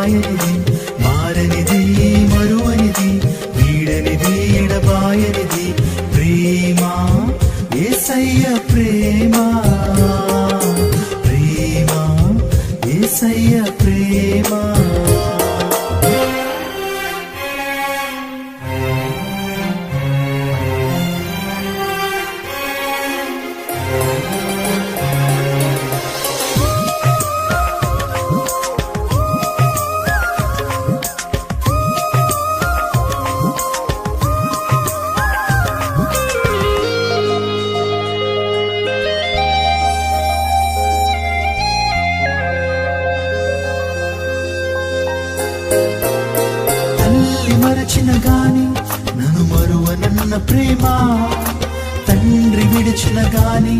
మాయనిది మారనిది మరువనిది వీడనిది ఎడబాయనిది ప్రేమ ఏసయ్య ప్రేమ ప్రేమ ఏసయ్య ప్రేమ తల్లి మరచిన గాని నన్ను మరువనన్న ప్రేమ. తండ్రి విడిచిన గాని